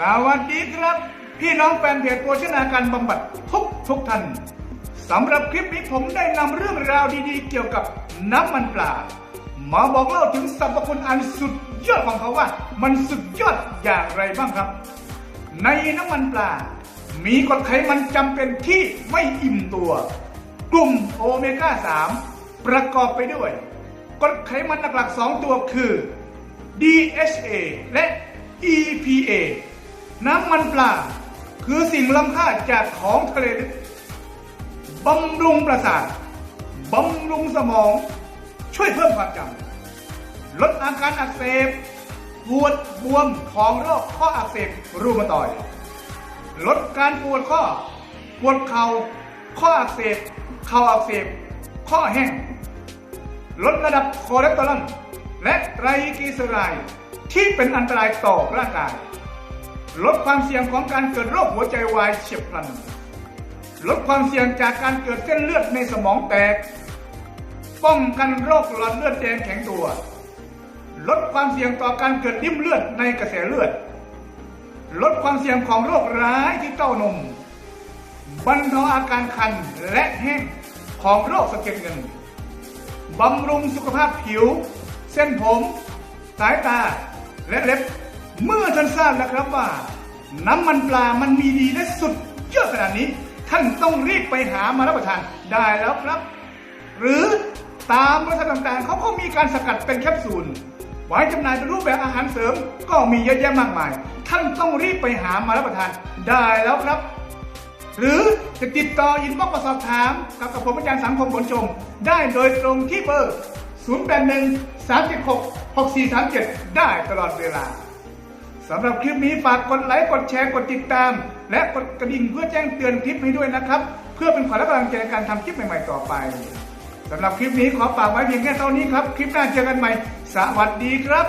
สวัสดีครับ พี่น้องแฟนเพจโภชนาการบำบัดทุกทุกท่านสำหรับคลิปนี้ผมได้นำเรื่องราวดีๆ เกี่ยวกับน้ำมันปลามาบอกเล่าถึงสรรพคุณอันสุดยอดของเขาว่า มันสุดยอดอย่างไรบ้างครับ ในน้ำมันปลา มีกรดไขมันจำเป็นที่ไม่อิ่มตัว กลุ่มโอเมก้า 3 ประกอบไปด้วยกรดไขมันหลักๆ 2 ตัวคือ DHA และ EPA น้ำมันปลาคือสิ่งล้ำค่าจากของทะเลลึกบำรุงประสาทบำรุงสมอง ช่วยเพิ่มความจำลดอาการอักเสบปวดบวมของโรคข้ออักเสบรูมาตอย ลดการปวดข้อ ปวดเข่าข้ออักเสบเข่าอักเสบ ข้อแห้ง ลดระดับคอเลสเตอรอลและไตรกลีเซอไรด์ที่เป็นอันตรายต่อร่างกาย ลดความเสี่ยงของการเกิดโรคหัวใจวายเฉียบพลัน ลดความเสี่ยงจากการเกิดเส้นเลือดในสมองแตก ป้องกันโรคหลอดเลือดแดงแข็งตัว ลดความเสี่ยงต่อการเกิดริ่มเลือดในกระแสเลือด ลดความเสี่ยงของโรคร้ายที่เต้านม บรรเทาอาการคันและแห้งของโรคสะเก็ดเงิน บำรุงสุขภาพผิว เส้นผม สายตาและเล็บเมื่อท่านทราบแล้วครับว่า น้ำมันปลามันมีดีและสุดยอดขนาดนี้ ท่านต้องรีบไปหามารับประทานได้แล้วครับ หรือตามบริษัทต่างๆเขาก็มีการสกัดเป็นแคปซูลไว้จำหน่ายเป็นรูปแบบอาหารเสริม ก็มีเยอะแยะมากมาย ท่านต้องรีบไปหามารับประทานได้แล้วครับ หรือจะติดต่ออินบ็อกซ์มาสอบถาม กับกับผมอาจารย์สังคมผลชม ได้โดยตรงที่เบอร์ 081 376 6437 ได้ตลอดเวลา สำหรับคลิปนี้ฝากกดไลค์ กดแชร์ กดติดตาม และกดกระดิ่งเพื่อแจ้งเตือนคลิปให้ด้วยนะครับ เพื่อเป็นขวัญและกำลังใจในการทำคลิปใหม่ๆต่อไปสำหรับคลิปนี้ขอฝากไว้เพียงแค่เท่านี้ครับ คลิปหน้าเจอกันใหม่ สวัสดีครับ